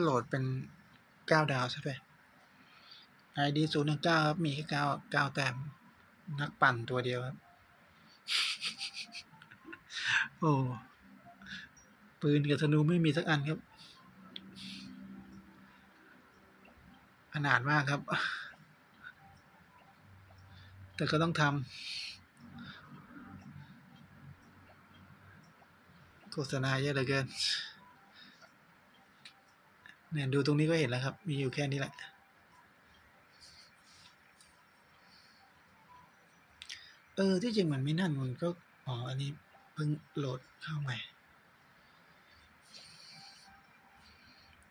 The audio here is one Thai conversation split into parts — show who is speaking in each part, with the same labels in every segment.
Speaker 1: โหลดเป็นเก้าดาวใช่ไหมไอดีศูนย์หนึ่งเก้าครับ มีแค่เก้าเก้าแต้มนักปั่นตัวเดียวครับ โอ้ปืนกับธนูไม่มีสักอันครับ อนาถมากครับ แต่ก็ต้องทำโฆษณาเยอะเหลือเกิน เนี่ยดูตรงนี้ก็เห็นแล้วครับ มีอยู่แค่นี้แหละ เออ ที่จริงมันไม่นั่นมันก็ อ๋อ อันนี้เพิ่งโหลดเข้าใหม่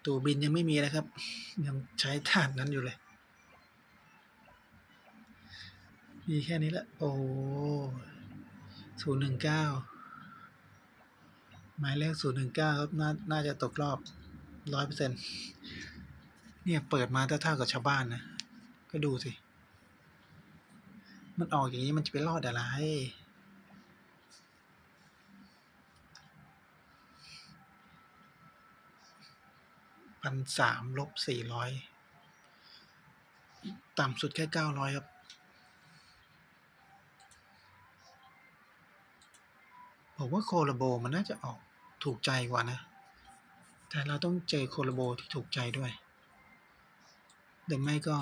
Speaker 1: ตัวบินยังไม่มีนะครับ ยังใช้ฐานนั้นอยู่เลย มีแค่นี้แหละ โอ้ศูนย์หนึ่งเก้าหมายเลขศูนย์หนึ่งเก้าครับ น่า น่าจะตกรอบ ร้อยเปอร์เซ็นเนี่ยเปิดมาเท่าๆกับชาวบ้านนะ ก็ดูสิ มันออกอย่างนี้มันจะไปรอดอะไรพันสามลบสี่ร้อยต่ำสุดแค่เก้าร้อยครับ ผมว่าโคลาโบมันน่าจะออกถูกใจกว่านะ แต่เราต้องเจอโคลาโบที่ถูกใจด้วยหรือไม่ก็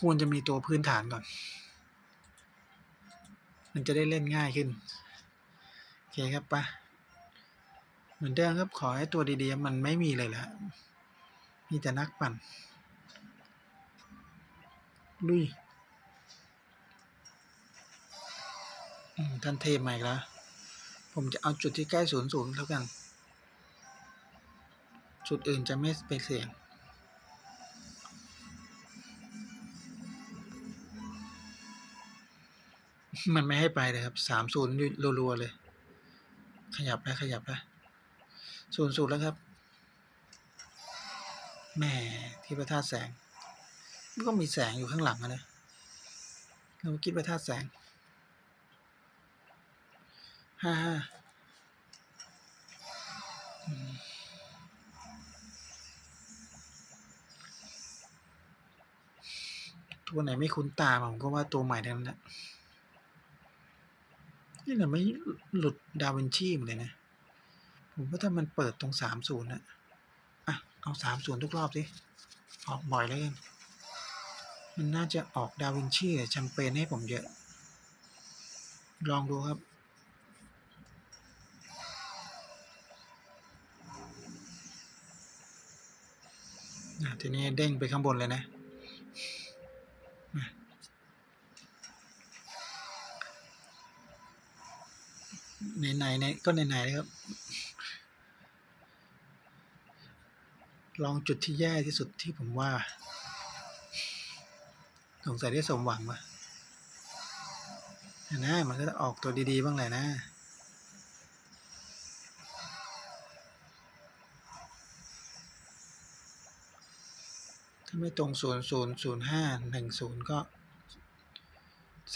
Speaker 1: ควรจะมีตัวพื้นฐานก่อน มันจะได้เล่นง่ายขึ้น โอเคครับปะเหมือนเดิมครับขอให้ตัวดีๆ มันไม่มีเลยละมีแต่นักปั่นลุยท่านเทพมาอีกแล้ว ผมจะเอาจุดที่ใกล้ศูนย์ศูนย์แล้วกัน จุดอื่นจะไม่ไปเสี่ยง มันไม่ให้ไปเลยครับสามศูนย์รัวๆเลย ขยับแล้วขยับแล้วศูนย์ศูนย์แล้วครับแหม่ที่พระธาตุแสงมันก็มีแสงอยู่ข้างหลังอะนะเราคิดพระธาตุแสง ห้าห้าตัวไหนไม่คุ้นตาผมก็ว่าตัวใหม่ทั้งนั้นแหละนี่เราไม่หลุดดาวินชีหมดเลยนะ ผมว่าถ้ามันเปิดตรงสามศูนย์นะอะ เอาสามศูนย์ทุกรอบสิออกบ่อยแล้วกันมันน่าจะออกดาวินชีแชมเปญให้ผมเยอะ ลองดูครับ ทีนี้เด้งไปข้างบนเลยนะมาไหนๆไหนก็ไหนๆเลยครับ ลองจุดที่แย่ที่สุดที่ผมว่า สงสัยได้สมหวังว่ะนะมันก็จะออกตัวดี ๆ บ้างแหละนะ ถ้าไม่ตรงศูนย์ศูนย์ศูนย์ห้าหนึ่งศูนย์ก็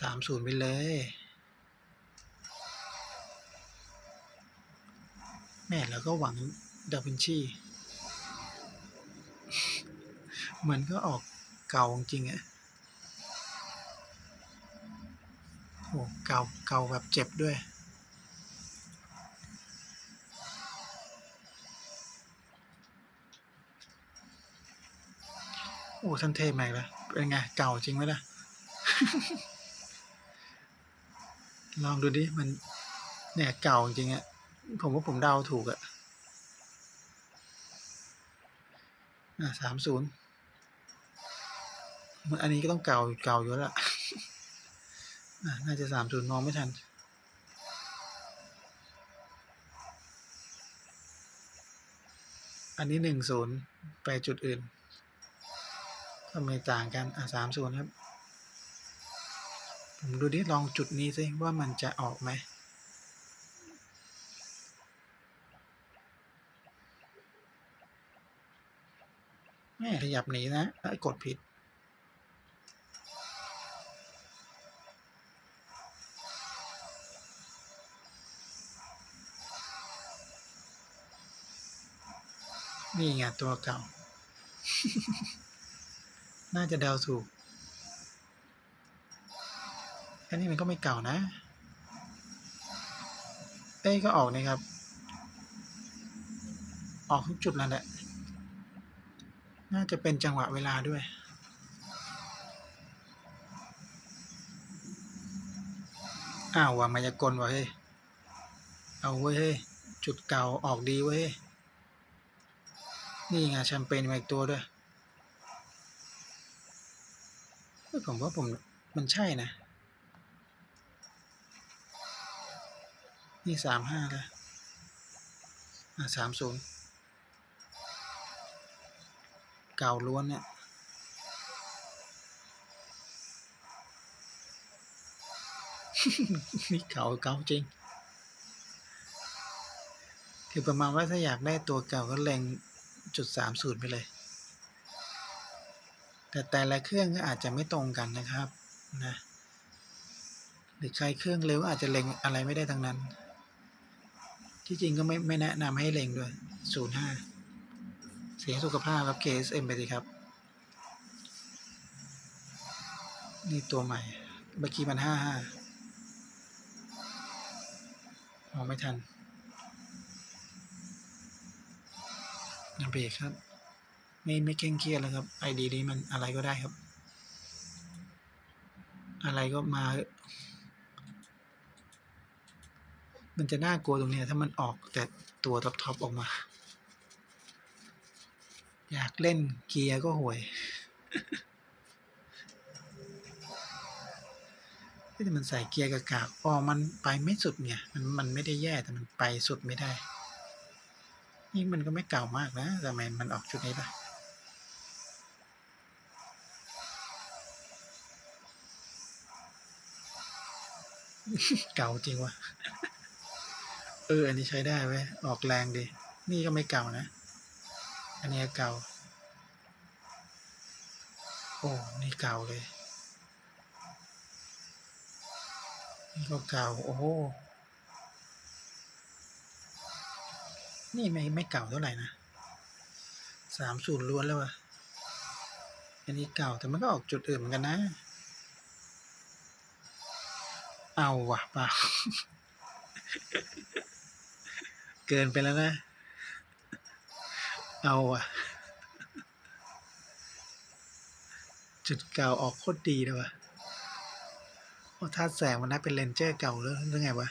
Speaker 1: สามศูนย์ไปเลย แม่แล้วก็หวังดาวินชีเหมือนก็ออกเก่าจริงอะโอ้เก่าเก่าแบบเจ็บด้วย โอ้ท่านเทพมาอีกแล้วเป็นไง เก่าจริงไหมล่ะ ลองดูดิ มัน เนี่ย เก่าจริงอะผมว่าผมเดาถูกอะอะสามศูนย์อันนี้ก็ต้องเก่าเก่าอยู่แล้วล่ะอะน่าจะสามศูนย์มองไม่ทัน อันนี้หนึ่งศูนย์ไปจุดอื่น ก็ไมต่างกันอะสามศูนครับ ผมดูดิลองจุดนี้สิว่ามันจะออกไหมแม่ขยับหนีนะเอ้กดผิด นี่ไงตัวเก่า น่าจะเดาถูก อันนี้มันก็ไม่เก่านะ เอ้ก็ออกนี่ครับ ออกทุกจุดนั่นแหละ น่าจะเป็นจังหวะเวลาด้วยอ้าวว่ามายากลว่ะเฮ้ย เอาเว้ยเฮ้ย จุดเก่าออกดีเว้ย นี่ไงแชมเปญมาอีกตัวด้วยเฮ้ย ผมว่าผมมันใช่นะ นี่สามห้าล้วอะสามศูนย์เก่าล้วนเนี่ยนี่เก่าเก่าจริง คือประมาณว่าถ้าอยากได้ตัวเก่าก็เล็งจุดสามศูนย์ไปเลย แต่แต่ละเครื่องก็อาจจะไม่ตรงกันนะครับนะหรือใครเครื่องเร็วอาจจะเล็งอะไรไม่ได้ทั้งนั้น ที่จริงก็ไม่ไม่แนะนำให้เล็งด้วยศูนย์ห้าเสียสุขภาพครับ KSM ไปสิครับ นี่ตัวใหม่เมื่อกี้มันห้าห้ามองไม่ทันอย่าเบรกครับ ไม่ไม่เคร่งเครียดแล้วครับไอดีนี้มันอะไรก็ได้ครับ อะไรก็มา มันจะน่ากลัวตรงเนี้ยถ้ามันออกแต่ตัวท็อปทอปออกมา อยากเล่นเกียร์ก็ห่วยแต่มันใส่เกียร์กากๆอ๋อมันไปไม่สุดไงมันมันไม่ได้แย่แต่มันไปสุดไม่ได้ นี่มันก็ไม่เก่ามากนะทำไมมันออกชุดนี้ล่ะ เก่าจริงวะเออ อันนี้ใช้ได้เว้ออกแรงดี นี่ก็ไม่เก่านะ อันนี้เก่า โอ้ นี่เก่าเลย นี่ก็เก่า โอ้โหนี่ไม่ไม่เก่าเท่าไหร่นะสามศูนย์ล้วนแล้ววะอันนี้เก่าแต่มันก็ออกจุดอื่นเหมือนกันนะ เอาว่ะเปล่า เกินไปแล้วนะ เอาอะ จุดเก่าออกโคตรดีเลยว่ะโอ้ธาตุแสงมันน่าเป็นเลนเจอร์เก่าหรือหรือไงวะ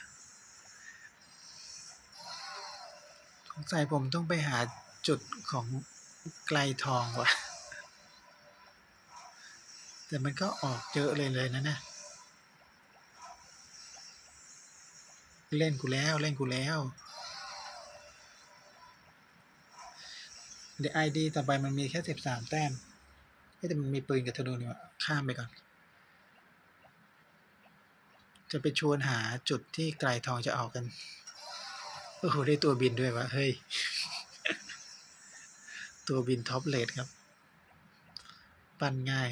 Speaker 1: สงสัยผมต้องไปหาจุดของไกลทองว่ะ แต่มันก็ออกเยอะเลยเลยนะเนี่ย เล่นกูแล้วเล่นกูแล้ว เดี๋ยวไอดีต่อไปมันมีแค่สิบสามแต้มเฮ้แต่มันมีปืนกับธนูนี่ว่าข้ามไปก่อน จะไปชวนหาจุดที่ไกลทองจะออกกัน โอ้โห ได้ตัวบินด้วยวะเฮ้ย ตัวบินท็อปเลดครับ ปั้นง่าย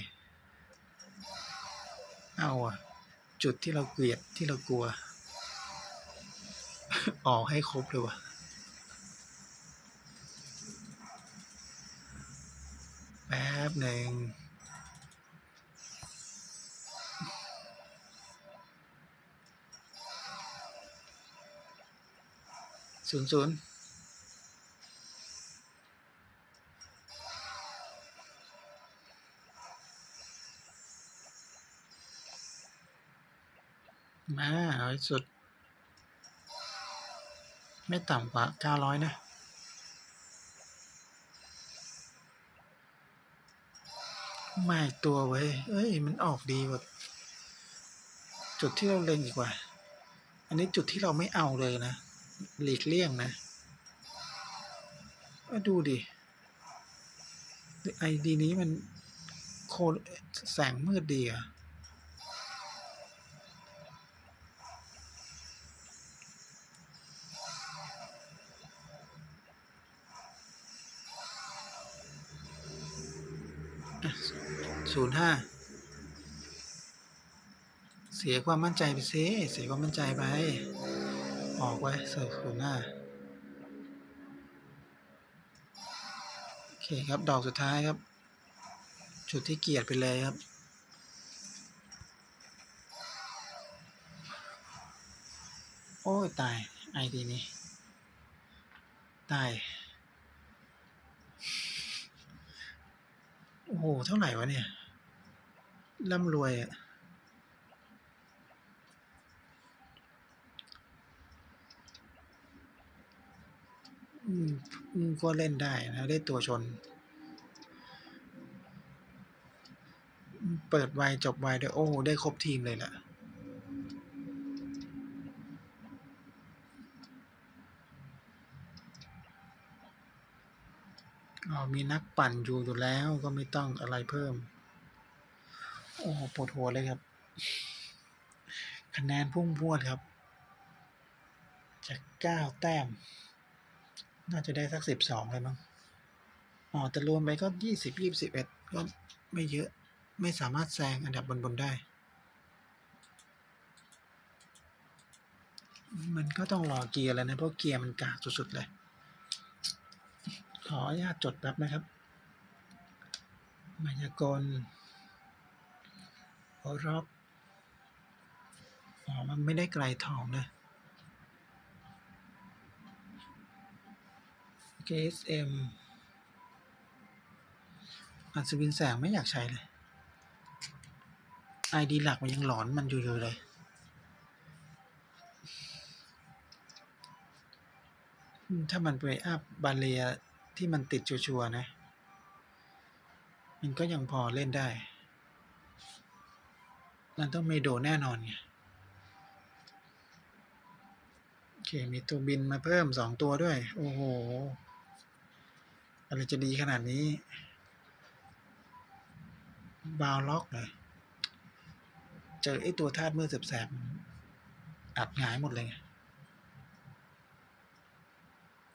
Speaker 1: เอาอะจุดที่เราเกลียดที่เรากลัว ออกให้ครบเลยวะแป๊บหนึ่งศูนย์ศูนย์มาเอาสุด ไม่ต่ำกว่าเก้าร้อยนะไม่ตัวเว้ยเอ้ย มันออกดีกว่า จุดที่เราเล็งอีกว่า อันนี้จุดที่เราไม่เอาเลยนะ หลีกเลี่ยงนะดูดิไอดีนี้มันโคแสงมืดดีอะ ศูนย์ห้าเสียความมั่นใจไปสิเสียความมั่นใจไป ออกไว้เสิร์ฟศูนย์ห้าครับดอกสุดท้ายครับ จุดที่เกียดไปเลยครับโอ้ยตายไอดีนี้ตายโอ้โหเท่าไหร่วะเนี่ย ร่ำรวยอะอือก็เล่นได้นะ ได้ตัวชน เปิดไวจบไวด้โอ้ ได้ครบทีมเลยล่ะอ๋อมีนักปั่นอยู่อยู่แล้วก็ไม่ต้องอะไรเพิ่ม โอ้โหปวดหัวเลยครับ คะแนนพุ่งพรวดครับ จากเก้าแต้ม น่าจะได้สักสิบสองเลยมั้งอ๋อแต่รวมไปก็ยี่สิบยี่สิบเอ็ดก็ไม่เยอะ ไม่สามารถแซงอันดับบนๆได้ มันก็ต้องรอเกียร์แล้วนะ เพราะเกียร์มันกากสุดๆเลย ขออนุญาตจดแป๊บนะครับ มายากล รอบอ๋อมันไม่ได้ไกลทองนะ KSM อัศวินแสงไม่อยากใช้เลย ID หลักมันยังหลอนมันอยู่ๆเลย ถ้ามันไปอัพบาเลียที่มันติดชัวร์ๆนะ มันก็ยังพอเล่นได้ มันต้องไม่โดแน่นอนไงโอเคมีตัวบินมาเพิ่มสองตัวด้วย โอ้โหอะไรจะดีขนาดนี้บาวล็อกเลยเจอไอ้ตัวธาตุมืดแสบๆอัดหงายหมดเลย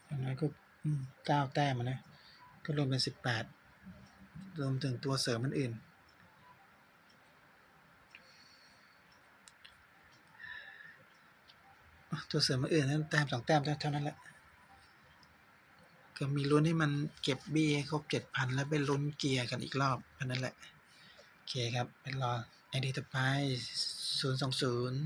Speaker 1: อย่างน้อยก็เก้าแต้มนะ ก็รวมเป็นสิบแปดรวมถึงตัวเสริมมันอื่น ตัวเสริมอื่นนั้นแต้มสองแต้มเท่านั้นแหละก็มีลุ้นให้มันเก็บบี้ครบเจ็ดพันแล้วไปลุ้นเกียร์กันอีกรอบแค่นั้นแหละ โอเคครับ เป็นรอไอดีต่อไปศูนย์สองศูนย์